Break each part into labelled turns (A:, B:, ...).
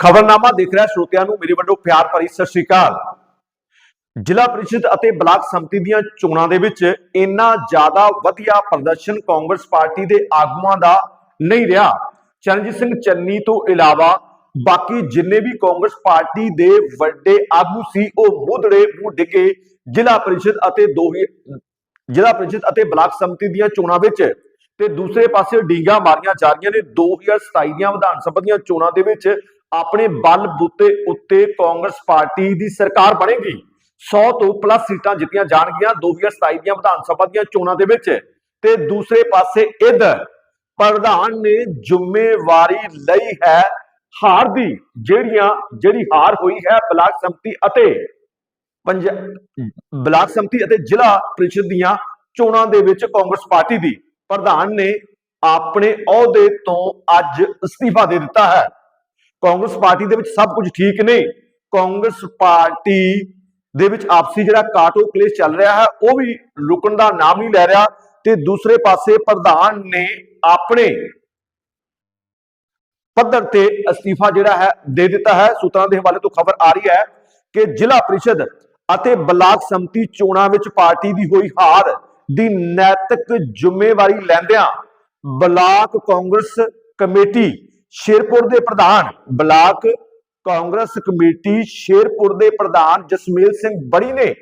A: ਖਬਰਨਾਮਾ ਦੇਖ ਰਿਹਾ ਸਰੋਤਿਆਂ ਨੂੰ। ਮੇਰੇ ਵੱਲੋਂ ਪਿਆਰ ਭਰੀ ਸਤਿ ਸ਼੍ਰੀ ਅਕਾਲ। ਜ਼ਿਲ੍ਹਾ ਪ੍ਰੀਸ਼ਦ ਅਤੇ ਬਲਾਕ ਸੰਮਤੀ ਦੀਆਂ ਚੋਣਾਂ ਦੇ ਵਿੱਚ ਇੰਨਾ ਜ਼ਿਆਦਾ ਵਧੀਆ ਪ੍ਰਦਰਸ਼ਨ ਕਾਂਗਰਸ ਪਾਰਟੀ ਦੇ ਆਗੂਆਂ ਦਾ ਨਹੀਂ ਰਿਹਾ। ਚਰਨਜੀਤ ਸਿੰਘ ਚੰਨੀ ਤੋਂ ਇਲਾਵਾ ਬਾਕੀ ਜਿੰਨੇ ਵੀ ਕਾਂਗਰਸ ਪਾਰਟੀ ਦੇ ਵੱਡੇ ਆਗੂ ਸੀ, ਉਹ ਮੁੱਦੜੇ ਮੂੰਹ ਡਿੱਗੇ ਜ਼ਿਲ੍ਹਾ ਪ੍ਰੀਸ਼ਦ ਅਤੇ ਦੋ ਹੀ ਜ਼ਿਲ੍ਹਾ ਪ੍ਰੀਸ਼ਦ ਅਤੇ ਬਲਾਕ ਸੰਮਤੀ ਦੀਆਂ ਚੋਣਾਂ ਵਿੱਚ। ਤੇ ਦੂਸਰੇ ਪਾਸੇ ਡੀਂਗਾ ਮਾਰੀਆਂ ਜਾ ਰਹੀਆਂ ਨੇ। 2027 ਦੀਆਂ ਵਿਧਾਨ ਸਭਾ ਦੀਆਂ ਚੋਣਾਂ ਦੇ ਵਿੱਚ ਆਪਣੇ ਬਲ ਬੂਤੇ ਉੱਤੇ ਕਾਂਗਰਸ ਪਾਰਟੀ ਦੀ ਸਰਕਾਰ ਬਣੇਗੀ। 100 ਤੋਂ ਪਲੱਸ ਸੀਟਾਂ ਜਿੱਤੀਆਂ ਜਾਣਗੀਆਂ 2027 ਦੀਆਂ ਵਿਧਾਨ ਸਭਾ ਦੀਆਂ ਚੋਣਾਂ ਦੇ ਵਿੱਚ। ਤੇ ਦੂਸਰੇ ਪਾਸੇ ਇਧਰ ਪ੍ਰਧਾਨ ਨੇ ਜ਼ਿੰਮੇਵਾਰੀ ਲਈ ਹੈ ਹਾਰ ਦੀ, ਜਿਹੜੀਆਂ, ਜਿਹੜੀ ਹਾਰ ਹੋਈ ਹੈ ਬਲਾਕ ਸੰਮਤੀ ਅਤੇ ਪੰਜ, ਬਲਾਕ ਸੰਮਤੀ ਅਤੇ ਜ਼ਿਲ੍ਹਾ ਪ੍ਰੀਸ਼ਦ ਦੀਆਂ ਚੋਣਾਂ ਦੇ ਵਿੱਚ ਕਾਂਗਰਸ ਪਾਰਟੀ ਦੀ। ਪ੍ਰਧਾਨ ਨੇ ਆਪਣੇ ਅਹੁਦੇ ਤੋਂ ਅੱਜ ਅਸਤੀਫਾ ਦੇ ਦਿੱਤਾ ਹੈ। ਕਾਂਗਰਸ ਪਾਰਟੀ ਦੇ ਵਿੱਚ ਸਭ ਕੁਝ ਠੀਕ ਨੇ। ਕਾਂਗਰਸ ਪਾਰਟੀ ਦੇ ਵਿੱਚ ਆਪਸੀ ਜਿਹੜਾ ਕਾਟੋ ਕਲੇਸ਼ ਚੱਲ ਰਿਹਾ ਹੈ, ਉਹ ਵੀ ਰੁਕਣ ਦਾ ਨਾਮ ਨਹੀਂ ਲੈ ਰਿਹਾ ਤੇ ਦੂਸਰੇ ਪਾਸੇ ਪ੍ਰਧਾਨ ਨੇ ਆਪਣੇ ਪੱਧਰ ਤੇ ਅਸਤੀਫਾ ਜਿਹੜਾ ਹੈ ਦੇ ਦਿੱਤਾ ਹੈ। ਸੂਤਰਾਂ ਦੇ ਹਵਾਲੇ ਤੋਂ ਖਬਰ ਆ ਰਹੀ ਹੈ ਕਿ ਜ਼ਿਲ੍ਹਾ ਪ੍ਰੀਸ਼ਦ ਅਤੇ ਬਲਾਕ ਸੰਮਤੀ ਚੋਣਾਂ ਵਿੱਚ ਪਾਰਟੀ ਦੀ ਹੋਈ ਹਾਰ ਦੀ ਨੈਤਿਕ ਜ਼ਿੰਮੇਵਾਰੀ ਲੈਂਦਿਆਂ ਬਲਾਕ ਕਾਂਗਰਸ ਕਮੇਟੀ ਸ਼ੇਰਪੁਰ ਦੇ ਪ੍ਰਧਾਨ ਬਲਾਕ ਕਾਂਗਰਸ ਕਮੇਟੀ ਸ਼ੇਰਪੁਰ ਦੇ ਪ੍ਰਧਾਨ ਜਸਮੇਲ ਸਿੰਘ ਬੜੀ ਨੇ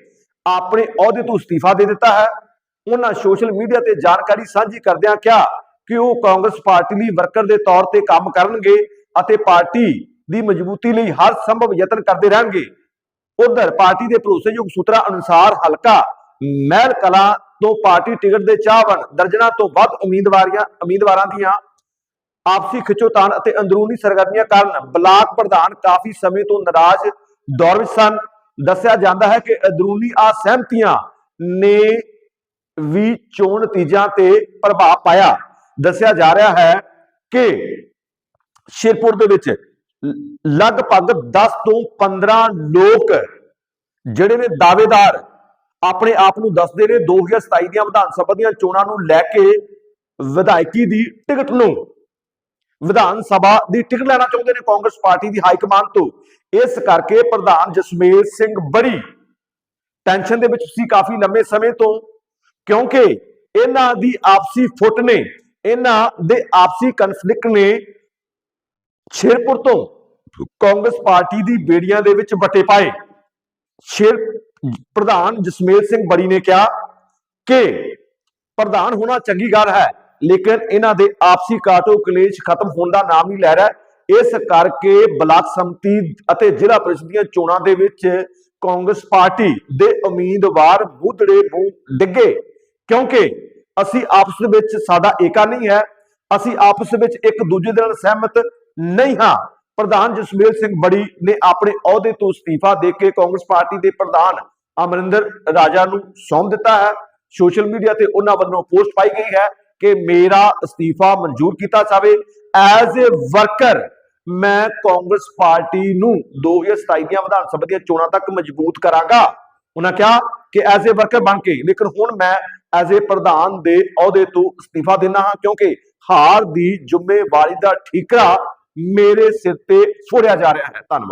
A: ਆਪਣੇ ਅਹੁਦੇ ਤੋਂ ਅਸਤੀਫਾ ਦੇ ਦਿੱਤਾ ਹੈ। ਉਹਨਾਂ ਸੋਸ਼ਲ ਮੀਡੀਆ ਤੇ ਜਾਣਕਾਰੀ ਸਾਂਝੀ ਕਰਦਿਆਂ ਕਿਹਾ ਕਿ ਉਹ ਕਾਂਗਰਸ ਪਾਰਟੀ ਲਈ ਵਰਕਰ ਦੇ ਤੌਰ ਤੇ ਕੰਮ ਕਰਨਗੇ ਅਤੇ ਪਾਰਟੀ ਦੀ ਮਜ਼ਬੂਤੀ ਲਈ ਹਰ ਸੰਭਵ ਯਤਨ ਕਰਦੇ ਰਹਿਣਗੇ। ਉਧਰ ਪਾਰਟੀ ਦੇ ਭਰੋਸੇਯੋਗ ਸੂਤਰਾਂ ਅਨੁਸਾਰ ਹਲਕਾ ਮਹਿਲ ਕਲਾ ਤੋਂ ਪਾਰਟੀ ਟਿਕਟ ਦੇ ਚਾਹਵਣ ਦਰਜਨਾ ਤੋਂ ਵੱਧ ਉਮੀਦਵਾਰੀਆਂ ਉਮੀਦਵਾਰਾਂ ਦੀਆਂ ਆਪਸੀ ਖਿੱਚੋਤਾਣ ਅਤੇ ਅੰਦਰੂਨੀ ਸਰਗਰਮੀਆਂ ਕਾਰਨ ਬਲਾਕ ਪ੍ਰਧਾਨ ਕਾਫੀ ਸਮੇਂ ਤੋਂ ਨਾਰਾਜ਼ ਦੌਰ ਵਿੱਚ ਸਨ। ਦੱਸਿਆ ਜਾਂਦਾ ਹੈ ਕਿ ਅੰਦਰੂਨੀ ਅਸਹਿਮਤੀਆਂ ਨੇ ਵੀ ਚੋਣ ਨਤੀਜਿਆਂ ਤੇ ਪ੍ਰਭਾਵ ਪਾਇਆ। ਦੱਸਿਆ ਜਾ ਰਿਹਾ ਹੈ ਕਿ ਸ਼ੇਰਪੁਰ ਦੇ ਵਿੱਚ ਲਗਭਗ 10 ਤੋਂ 15 ਲੋਕ ਜਿਹੜੇ ਨੇ ਦਾਅਵੇਦਾਰ ਆਪਣੇ ਆਪ ਨੂੰ ਦੱਸਦੇ ਨੇ 2027 ਦੀਆਂ ਵਿਧਾਨ ਸਭਾ ਦੀਆਂ ਚੋਣਾਂ ਨੂੰ ਲੈ ਕੇ ਵਿਧਾਇਕੀ ਦੀ ਟਿਕਟ ਨੂੰ ਵਿਧਾਨ ਸਭਾ ਦੀ ਟਿਕਟ ਲੈਣਾ ਚਾਹੁੰਦੇ ਨੇ ਕਾਂਗਰਸ ਪਾਰਟੀ ਦੀ ਹਾਈ ਕਮਾਂਡ ਤੋਂ। ਇਸ ਕਰਕੇ ਪ੍ਰਧਾਨ ਜਸਮੇਲ ਸਿੰਘ ਬੜੀ ਟੈਨਸ਼ਨ ਦੇ ਵਿੱਚ ਸੀ ਕਾਫੀ ਲੰਮੇ ਸਮੇਂ ਤੋਂ, ਕਿਉਂਕਿ ਇਹਨਾਂ ਦੀ ਆਪਸੀ ਫੁੱਟ ਨੇ, ਇਹਨਾਂ ਦੇ ਆਪਸੀ ਕਨਫਲਿਕਟ ਨੇ ਸ਼ੇਰਪੁਰ ਤੋਂ ਕਾਂਗਰਸ ਪਾਰਟੀ ਦੀ ਬੇੜੀਆਂ ਦੇ ਵਿੱਚ ਵੱਟੇ ਪਾਏ। ਸ਼ੇਰ, ਪ੍ਰਧਾਨ ਜਸਮੇਲ ਸਿੰਘ ਬੜੀ ਨੇ ਕਿਹਾ ਕਿ ਪ੍ਰਧਾਨ ਹੋਣਾ ਚੰਗੀ ਗੱਲ ਹੈ। ਲੇਕਿਨ ਇਹਨਾਂ ਦੇ ਆਪਸੀ ਕਾਟੋ ਕਲੇਸ਼ ਖਤਮ ਹੋਣ ਦਾ ਨਾਮ ਨਹੀਂ ਲੈ ਰਿਹਾ। ਇਸ ਕਰਕੇ ਬਲਾਕ ਸੰਮਤੀ ਅਤੇ ਜ਼ਿਲ੍ਹਾ ਪ੍ਰੀਸ਼ਦ ਦੀਆਂ ਚੋਣਾਂ ਦੇ ਵਿੱਚ ਕਾਂਗਰਸ ਪਾਰਟੀ ਦੇ ਉਮੀਦਵਾਰ ਬੁੱਧੜੇ ਡਿੱਗੇ। ਕਿਉਂਕਿ ਅਸੀਂ ਆਪਸ ਵਿੱਚ ਸਾਡਾ ਏਕਾ ਨਹੀਂ ਹੈ, ਅਸੀਂ ਆਪਸ ਵਿੱਚ ਇੱਕ ਦੂਜੇ ਦੇ ਨਾਲ ਸਹਿਮਤ ਨਹੀਂ ਹਾਂ। ਪ੍ਰਧਾਨ ਜਸਮੇਲ ਸਿੰਘ ਬੜੀ ਨੇ ਆਪਣੇ ਅਹੁਦੇ ਤੋਂ ਅਸਤੀਫਾ ਦੇ ਕੇ ਕਾਂਗਰਸ ਪਾਰਟੀ ਦੇ ਪ੍ਰਧਾਨ ਅਮਰਿੰਦਰ ਰਾਜਾ ਨੂੰ ਸੌਂਪ ਦਿੱਤਾ ਹੈ। ਸੋਸ਼ਲ ਮੀਡੀਆ ਤੇ ਉਹਨਾਂ ਵੱਲੋਂ ਪੋਸਟ ਪਾਈ ਗਈ ਹੈ। ਕਿ ਮੇਰਾ ਅਸਤੀਫਾ ਮਨਜ਼ੂਰ ਕੀਤਾ ਜਾਵੇ। ਐਜ਼ ਅ ਵਰਕਰ ਮੈਂ ਕਾਂਗਰਸ ਪਾਰਟੀ ਨੂੰ 2027 ਦੀਆਂ ਵਿਧਾਨ ਸਭਾ ਦੀਆਂ ਚੋਣਾਂ ਤੱਕ ਮਜ਼ਬੂਤ ਕਰਾਂਗਾ। ਉਹਨਾਂ ਕਿਹਾ ਕਿ ਐਜ਼ ਅ ਵਰਕਰ ਬਣ ਕੇ, ਲੇਕਿਨ ਹੁਣ ਮੈਂ ਐਜ਼ ਅ ਪ੍ਰਧਾਨ ਦੇ ਅਹੁਦੇ ਤੋਂ ਅਸਤੀਫਾ ਦਿੰਦਾ ਹਾਂ, ਕਿਉਂਕਿ ਹਾਰ ਦੀ ਜ਼ਿੰਮੇਵਾਰੀ ਦਾ ਠੀਕਰਾ ਮੇਰੇ ਸਿਰ ਤੇ ਫੋੜਿਆ ਜਾ ਰਿਹਾ ਹੈ। ਧੰਨਵਾਦ।